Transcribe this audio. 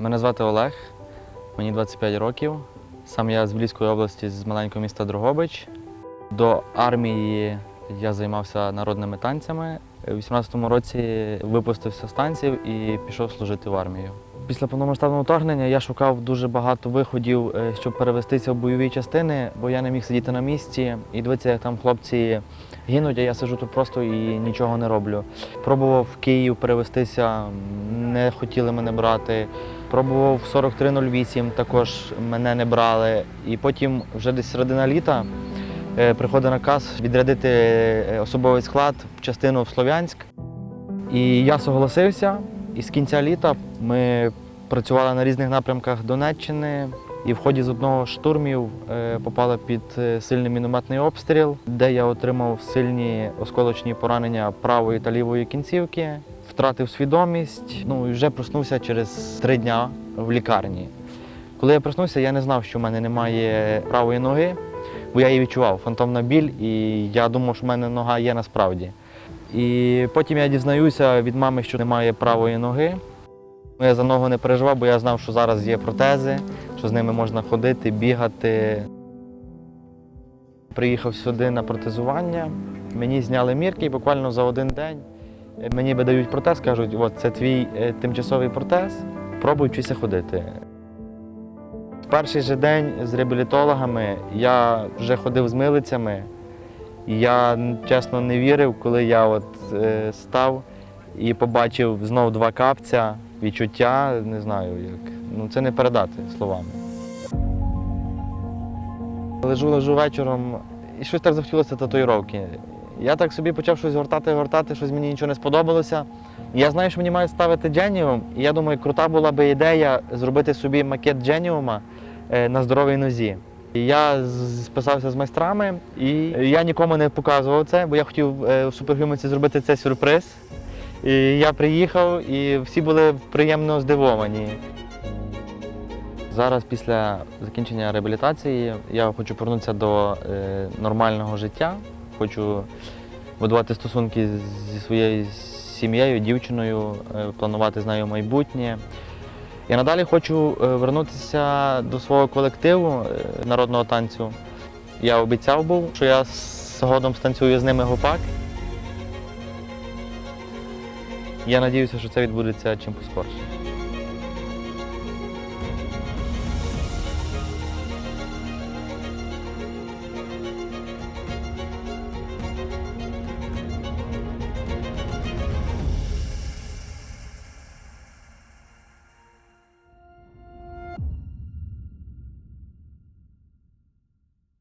Мене звати Олег, мені 25 років. Сам я з Львівської області, з маленького міста Дрогобич. До армії я займався народними танцями. У 18-му році випустився з танців і пішов служити в армію. Після повномасштабного вторгнення я шукав дуже багато виходів, е, щоб перевестися в бойові частини, бо я не міг сидіти на місці і дивитися, як там хлопці гинуть, а я сиджу тут просто і нічого не роблю. Пробував в Київ перевестися, не хотіли мене брати. Пробував 4308, також мене не брали. І потім вже десь середина літа е, приходить наказ відрядити е, особовий склад в частину в Слов'янськ. І я согласився. І з кінця літа ми працювали на різних напрямках Донеччини. І в ході з одного з штурмів е, попали під е, сильний мінометний обстріл, де я отримав сильні осколочні поранення правої та лівої кінцівки, втратив свідомість. Ну і вже проснувся через три дня в лікарні. Коли я проснувся, я не знав, що в мене немає правої ноги, бо я її відчував фантомна біль, і я думав, що в мене нога є насправді. І потім я дізнаюся від мами, що немає правої ноги. Я за ногу не переживав, бо я знав, що зараз є протези, що з ними можна ходити, бігати. Приїхав сюди на протезування, мені зняли мірки і буквально за один день мені видають протез, кажуть, от це твій е, тимчасовий протез, пробуй вчися ходити. Перший же день з реабілітологами я вже ходив з милицями. Я чесно не вірив, коли я от е, став і побачив знов два капця, відчуття, не знаю як. Ну це не передати словами. Лежу, лежу вечором, і щось так захотілося татуїровки. Я так собі почав щось гортати, гортати, щось мені нічого не сподобалося. Я знаю, що мені мають ставити Дженіум, і я думаю, крута була би ідея зробити собі макет Дженіума на здоровій нозі. Я списався з майстрами, і я нікому не показував це, бо я хотів е, в супергюмиці зробити цей сюрприз. І я приїхав, і всі були приємно здивовані. Зараз, після закінчення реабілітації, я хочу повернутися до е, нормального життя. Хочу будувати стосунки зі своєю сім'єю, дівчиною, е, планувати з нею майбутнє. Я надалі хочу е, вернутися до свого колективу е, народного танцю. Я обіцяв був, що я згодом станцюю з ними гопак. Я сподіваюся, що це відбудеться чим поскорше.